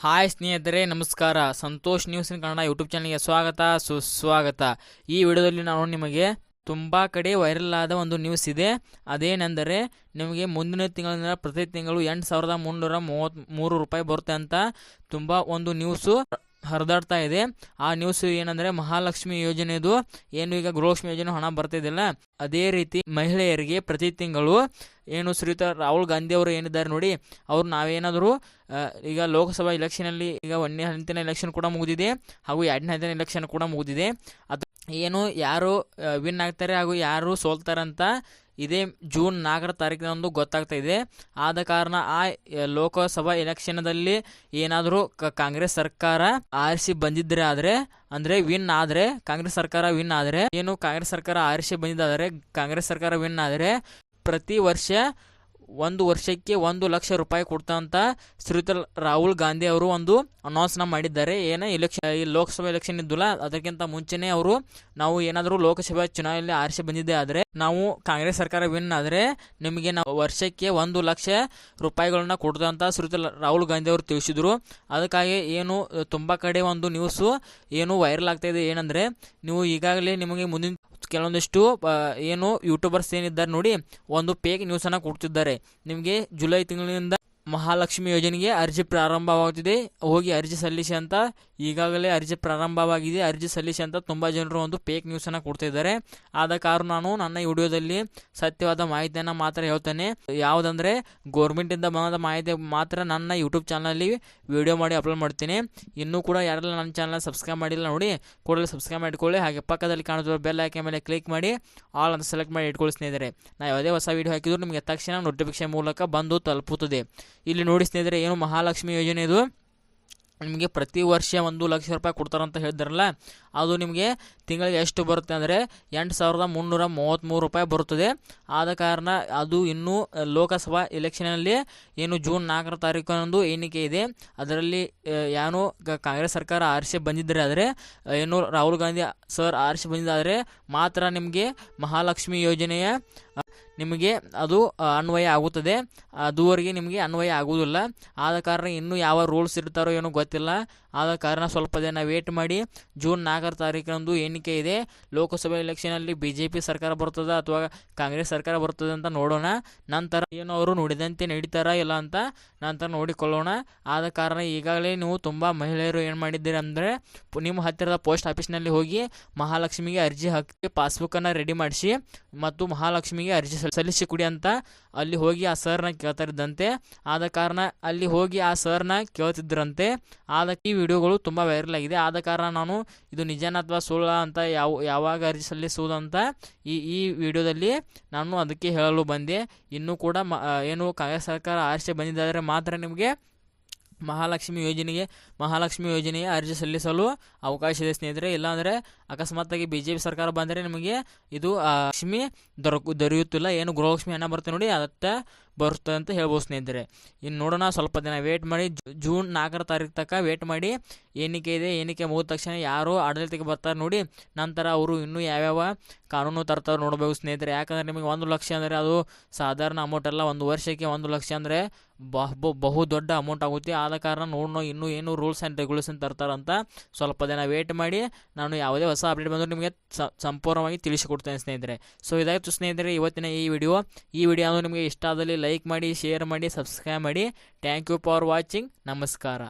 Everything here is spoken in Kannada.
ಹಾಯ್ ಸ್ನೇಹಿತರೆ, ನಮಸ್ಕಾರ. Santosh news in Kannada YouTube ಚಾನಲ್ಗೆ ಸ್ವಾಗತ, ಸುಸ್ವಾಗತ. ಈ ವಿಡಿಯೋದಲ್ಲಿ ನಾನು ನಿಮಗೆ ತುಂಬ ಕಡೆ ವೈರಲ್ ಆದ ಒಂದು ನ್ಯೂಸ್ ಇದೆ. ಅದೇನೆಂದರೆ, ನಿಮಗೆ ಮುಂದಿನ ತಿಂಗಳಿಂದ ಪ್ರತಿ ತಿಂಗಳು ಎಂಟು ಸಾವಿರದ ಮುನ್ನೂರ ಮೂವತ್ತ್ ಮೂರು ರೂಪಾಯಿ ಬರುತ್ತೆ ಅಂತ ತುಂಬ ಒಂದು ನ್ಯೂಸು ಹರಿದಾಡ್ತಾ ಇದೆ. ಆ ನ್ಯೂಸ್ ಏನಂದ್ರೆ ಮಹಾಲಕ್ಷ್ಮಿ ಯೋಜನೆದು ಏನು ಈಗ ಗೃಹಲಕ್ಷ್ಮಿ ಯೋಜನೆ ಹಣ ಬರ್ತಿದ್ದಿಲ್ಲ ಅದೇ ರೀತಿ ಮಹಿಳೆಯರಿಗೆ ಪ್ರತಿ ತಿಂಗಳು ಏನು ಶ್ರೀತ ರಾಹುಲ್ ಗಾಂಧಿ ಅವರು ಏನಿದ್ದಾರೆ ನೋಡಿ, ಅವ್ರು ನಾವೇನಾದರೂ ಈಗ ಲೋಕಸಭಾ ಎಲೆಕ್ಷನಲ್ಲಿ ಈಗ ಒಂದನೇ ಹಂತಿನ ಎಲೆಕ್ಷನ್ ಕೂಡ ಮುಗಿದಿದೆ ಹಾಗೂ ಎರಡನೇ ಹಂತಿನ ಎಲೆಕ್ಷನ್ ಕೂಡ ಮುಗಿದಿದೆ. ಅದು ಏನು ಯಾರು ವಿನ್ ಆಗ್ತಾರೆ ಹಾಗೂ ಯಾರು ಸೋಲ್ತಾರಂತ ಇದೇ ಜೂನ್ ನಾಲ್ಕರ ತಾರೀಕಿನಂದು ಗೊತ್ತಾಗ್ತಾ ಇದೆ. ಆದ ಕಾರಣ ಆ ಲೋಕಸಭಾ ಎಲೆಕ್ಷನ್ದಲ್ಲಿ ಏನಾದರೂ ಕಾಂಗ್ರೆಸ್ ಸರ್ಕಾರ ಆರಿಸಿ ಬಂದಿದ್ರೆ ಆದರೆ, ಅಂದರೆ ವಿನ್ ಆದರೆ, ಕಾಂಗ್ರೆಸ್ ಸರ್ಕಾರ ವಿನ್ ಆದರೆ, ಏನು ಕಾಂಗ್ರೆಸ್ ಸರ್ಕಾರ ಆರಿಸಿ ಬಂದಿದ್ದಾದರೆ, ಕಾಂಗ್ರೆಸ್ ಸರ್ಕಾರ ವಿನ್ ಆದರೆ ಪ್ರತಿ ವರ್ಷ ಒಂದು ವರ್ಷಕ್ಕೆ ಒಂದು ಲಕ್ಷ ರೂಪಾಯಿ ಕೊಡ್ತಂತ ಶ್ರೀಯುತ ರಾಹುಲ್ ಗಾಂಧಿ ಅವರು ಒಂದು ಅನೌನ್ಸ್ನ ಮಾಡಿದ್ದಾರೆ. ಏನೇ ಎಲೆಕ್ಷನ್ ಈ ಲೋಕಸಭಾ ಎಲೆಕ್ಷನ್ ಇದ್ದಲ್ಲ, ಅದಕ್ಕಿಂತ ಮುಂಚೆನೇ ಅವರು ನಾವು ಏನಾದರೂ ಲೋಕಸಭಾ ಚುನಾವಣೆಯಲ್ಲಿ ಆರಿಸಿ ಬಂದಿದ್ದೆ ಆದರೆ ನಾವು ಕಾಂಗ್ರೆಸ್ ಸರ್ಕಾರ ವಿನ್ ಆದರೆ ನಿಮಗೆ ನಾವು ವರ್ಷಕ್ಕೆ ಒಂದು ಲಕ್ಷ ರೂಪಾಯಿಗಳನ್ನ ಕೊಡ್ತಂತ ಶ್ರೀಯುತ ರಾಹುಲ್ ಗಾಂಧಿ ಅವರು ತಿಳಿಸಿದರು. ಅದಕ್ಕಾಗಿ ಏನು ತುಂಬ ಕಡೆ ಒಂದು ನ್ಯೂಸು ಏನು ವೈರಲ್ ಆಗ್ತಾಯಿದೆ ಏನಂದರೆ ನೀವು ಈಗಾಗಲೇ ನಿಮಗೆ ಮುಂದಿನ ಕೆಲವೊಂದಿಷ್ಟು ಏನು ಯೂಟ್ಯೂಬರ್ಸ್ ಏನಿದ್ದಾರೆ ನೋಡಿ ಒಂದು ಪೇಕ್ ನ್ಯೂಸನ್ನು ಕೊಡ್ತಿದ್ದಾರೆ. ನಿಮಗೆ ಜುಲೈ ತಿಂಗಳಿನಿಂದ ಮಹಾಲಕ್ಷ್ಮಿ ಯೋಜನೆಗೆ ಅರ್ಜಿ ಪ್ರಾರಂಭವಾಗುತ್ತಿದೆ. ಹೋಗಿ ಅರ್ಜಿ ಸಲ್ಲಿಸಿ ಅಂತ ಈಗಾಗಲೇ ಅರ್ಜಿ ಪ್ರಾರಂಭವಾಗಿದೆ. ಅರ್ಜಿ ಸಲ್ಲಿಸಿ ಅಂತ ತುಂಬ ಜನರು ಒಂದು ಪೇಕ್ ನ್ಯೂಸನ್ನು ಕೊಡ್ತಿದ್ದಾರೆ ಆದ ಕಾರಣ ನಾನು ನನ್ನ ವಿಡಿಯೋದಲ್ಲಿ ಸತ್ಯವಾದ ಮಾಹಿತಿಯನ್ನು ಮಾತ್ರ ಹೇಳ್ತೇನೆ. ಯಾವುದಂದರೆ ಗೌರ್ಮೆಂಟಿಂದ ಬಂದ ಮಾಹಿತಿ ಮಾತ್ರ ನನ್ನ ಯೂಟ್ಯೂಬ್ ಚಾನಲಲ್ಲಿ ವಿಡಿಯೋ ಮಾಡಿ ಅಪ್ಲೋಡ್ ಮಾಡ್ತೀನಿ. ಇನ್ನೂ ಕೂಡ ಯಾರೆಲ್ಲ ನನ್ನ ಚಾನಲ್ ಸಬ್ಸ್ಕ್ರೈಬ್ ಮಾಡಿಲ್ಲ ನೋಡಿ, ಕೂಡಲೇ ಸಬ್ಸ್ಕ್ರೈಬ್ ಮಾಡಿಕೊಳ್ಳಿ. ಹಾಗೆ ಪಕ್ಕದಲ್ಲಿ ಕಾಣುತ್ತಿರುವ ಬೆಲ್ ಐಕೆ ಮೇಲೆ ಕ್ಲಿಕ್ ಮಾಡಿ ಆಲ್ ಅಂತ ಸೆಲೆಕ್ಟ್ ಮಾಡಿ ಇಟ್ಕೊಳ್ಳಿ ಸ್ನೇಹಿತರೆ. ನಾವು ಯಾವುದೇ ಹೊಸ ವಿಡಿಯೋ ಹಾಕಿದ್ರು ನಿಮಗೆ ತಕ್ಷಣ ನೋಟಿಫಿಕೇಶನ್ ಮೂಲಕ ಬಂದು ತಲುಪುತ್ತದೆ. ಇಲ್ಲಿ ನೋಡಿ ಸ್ನೇಹಿತರೆ, ಏನು ಮಹಾಲಕ್ಷ್ಮಿ ಯೋಜನೆ ಇದು. ನಿಮಗೆ ಪ್ರತಿ ವರ್ಷ ಒಂದು ಲಕ್ಷ ರೂಪಾಯಿ ಕೊಡ್ತಾರಂತ ಹೇಳಿದ್ರಲ್ಲ, ಅದು ನಿಮಗೆ ತಿಂಗಳಿಗೆ ಎಷ್ಟು ಬರುತ್ತೆ ಅಂದರೆ ಎಂಟು ಸಾವಿರದ ಮುನ್ನೂರ ಮೂವತ್ತ್ಮೂರು ರೂಪಾಯಿ ಬರುತ್ತದೆ. ಆದ ಕಾರಣ ಅದು ಇನ್ನೂ ಲೋಕಸಭಾ ಎಲೆಕ್ಷನಲ್ಲಿ ಏನು ಜೂನ್ ನಾಲ್ಕರ ತಾರೀಕಿನೊಂದು ಎಣಿಕೆ ಇದೆ. ಅದರಲ್ಲಿ ಏನು ಕಾಂಗ್ರೆಸ್ ಸರ್ಕಾರ ಆರಿಸಿ ಬಂದಿದ್ದರೆ ಆದರೆ ಏನು ರಾಹುಲ್ ಗಾಂಧಿ ಸರ್ ಆರಿಸಿ ಬಂದಿದ್ದಾದರೆ ಮಾತ್ರ ನಿಮಗೆ ಮಹಾಲಕ್ಷ್ಮಿ ಯೋಜನೆಯ ನಿಮಗೆ ಅದು ಅನ್ವಯ ಆಗುತ್ತದೆ. ಅದುವರೆಗೆ ನಿಮಗೆ ಅನ್ವಯ ಆಗುವುದಿಲ್ಲ. ಆದ ಕಾರಣ ಇನ್ನೂ ಯಾವ ರೂಲ್ಸ್ ಇರ್ತಾರೋ ಏನೋ ಗೊತ್ತಿಲ್ಲ. ಆದ ಕಾರಣ ಸ್ವಲ್ಪ ದಿನ ವೇಟ್ ಮಾಡಿ. ಜೂನ್ ನಾಲ್ಕರ ತಾರೀಕಿನಂದು ಎಣಿಕೆ ಇದೆ. ಲೋಕಸಭೆ ಎಲೆಕ್ಷನಲ್ಲಿ ಬಿ ಜೆ ಪಿ ಸರ್ಕಾರ ಬರ್ತದೆ ಅಥವಾ ಕಾಂಗ್ರೆಸ್ ಸರ್ಕಾರ ಬರ್ತದೆ ಅಂತ ನೋಡೋಣ. ನಂತರ ಏನು ಅವರು ನುಡಿದಂತೆ ನಡೀತಾರಾ ಇಲ್ಲ ಅಂತ ನಂತರ ನೋಡಿಕೊಳ್ಳೋಣ. ಆದ ಕಾರಣ ಈಗಾಗಲೇ ನೀವು ತುಂಬ ಮಹಿಳೆಯರು ಏನು ಮಾಡಿದ್ದೀರಿ ಅಂದರೆ ನಿಮ್ಮ ಹತ್ತಿರದ ಪೋಸ್ಟ್ ಆಫೀಸ್ನಲ್ಲಿ ಹೋಗಿ ಮಹಾಲಕ್ಷ್ಮಿಗೆ ಅರ್ಜಿ ಹಾಕಿ ಪಾಸ್ಬುಕ್ಕನ್ನು ರೆಡಿ ಮಾಡಿಸಿ ಮತ್ತು ಮಹಾಲಕ್ಷ್ಮಿಗೆ ಅರ್ಜಿ ಸಲ್- ಸಲ್ಲಿಸಿ ಕೊಡಿ ಅಂತ ಅಲ್ಲಿ ಹೋಗಿ ಆ ಸರ್ನ ಕೇಳ್ತಾರಿದ್ದಂತೆ ಆದ ಕಾರಣ ಅಲ್ಲಿ ಹೋಗಿ ಆ ಸರ್ನ ಕೇಳ್ತಿದ್ರಂತೆ. ಆದ ಈ ವಿಡಿಯೋಗಳು ತುಂಬ ವೈರಲ್ ಆಗಿದೆ. ಆದ ಕಾರಣ ನಾನು ಇದು ನಿಜನ ಅಥವಾ ಸುಳ್ಳ ಅಂತ ಯಾವ, ಯಾವಾಗ ಅರ್ಜಿ ಸಲ್ಲಿಸುವುದಂತ ಈ ಈ ವಿಡಿಯೋದಲ್ಲಿ ನಾನು ಅದಕ್ಕೆ ಹೇಳಲು ಬಂದೆ. ಇನ್ನೂ ಕೂಡ ಏನು ಕಾಂಗ್ರೆಸ್ ಸರ್ಕಾರ ಆರಿಸಿ ಬಂದಿದ್ದಾದರೆ ಮಾತ್ರ ನಿಮಗೆ ಮಹಾಲಕ್ಷ್ಮಿ ಯೋಜನೆಗೆ ಮಹಾಲಕ್ಷ್ಮಿ ಯೋಜನೆಗೆ ಅರ್ಜಿ ಸಲ್ಲಿಸಲು ಅವಕಾಶ ಇದೆ ಸ್ನೇಹಿತರೆ. ಇಲ್ಲಾಂದರೆ ಅಕಸ್ಮಾತ್ತಾಗಿ ಬಿ ಜೆ ಪಿ ಸರ್ಕಾರ ಬಂದರೆ ನಿಮಗೆ ಇದು ಲಕ್ಷ್ಮಿ ದೊರಕು, ದೊರೆಯುತ್ತಿಲ್ಲ. ಏನು ಗೃಹಲಕ್ಷ್ಮಿ ಹಣ ಬರ್ತೀವಿ ನೋಡಿ ಅದಕ್ಕೆ ಬರುತ್ತದೆ ಅಂತ ಹೇಳ್ಬೋದು ಸ್ನೇಹಿತರೆ. ಇನ್ನು ನೋಡೋಣ, ಸ್ವಲ್ಪ ದಿನ ವೇಟ್ ಮಾಡಿ ಜೂನ್ ನಾಲ್ಕರ ತಾರೀಕು ತನಕ ವೇಟ್ ಮಾಡಿ ಏನಿಕೆ ಇದೆ. ಏನಿಕೆ ಮುಗಿದ ತಕ್ಷಣ ಯಾರು ಆಡಳಿತಕ್ಕೆ ಬರ್ತಾರೆ ನೋಡಿ, ನಂತರ ಅವರು ಇನ್ನೂ ಯಾವ್ಯಾವ ಕಾನೂನು ತರ್ತಾರೆ ನೋಡಬೇಕು ಸ್ನೇಹಿತರೆ. ಯಾಕಂದರೆ ನಿಮಗೆ ಒಂದು ಲಕ್ಷ ಅಂದರೆ ಅದು ಸಾಧಾರಣ ಅಮೌಂಟ್ ಅಲ್ಲ. ಒಂದು ವರ್ಷಕ್ಕೆ ಒಂದು ಲಕ್ಷ ಅಂದರೆ ಬಹು ಬಹು ದೊಡ್ಡ ಅಮೌಂಟ್ ಆಗುತ್ತೆ. ಆದ ಕಾರಣ ನೋಡೋಣ, ಇನ್ನೂ ಏನು ರೂಲ್ಸ್ ಆ್ಯಂಡ್ ರೆಗ್ಯುಲೇಷನ್ ತರ್ತಾರಂತ ಸ್ವಲ್ಪ ದಿನ ವೇಟ್ ಮಾಡಿ ನಾನು ಯಾವುದೇ ಹೊಸ ಅಪ್ಡೇಟ್ ಬಂದರೂ ನಿಮಗೆ ಸಂಪೂರ್ಣವಾಗಿ ತಿಳಿಸಿಕೊಡ್ತೇನೆ ಸ್ನೇಹಿತರೆ. ಸೊ ಇದಾಯಿತು ಸ್ನೇಹಿತರೆ, ಇವತ್ತಿನ ಈ ವಿಡಿಯೋ ಈ ವಿಡಿಯೋ ನಿಮಗೆ ಇಷ್ಟ ಆದಲ್ಲಿ ಲೈಕ್ ಮಾಡಿ ಶೇರ್ ಮಾಡಿ ಸಬ್ಸ್ಕ್ರೈಬ್ ಮಾಡಿ. ಥ್ಯಾಂಕ್ ಯು ಫಾರ್ ವಾಚಿಂಗ್ ನಮಸ್ಕಾರ.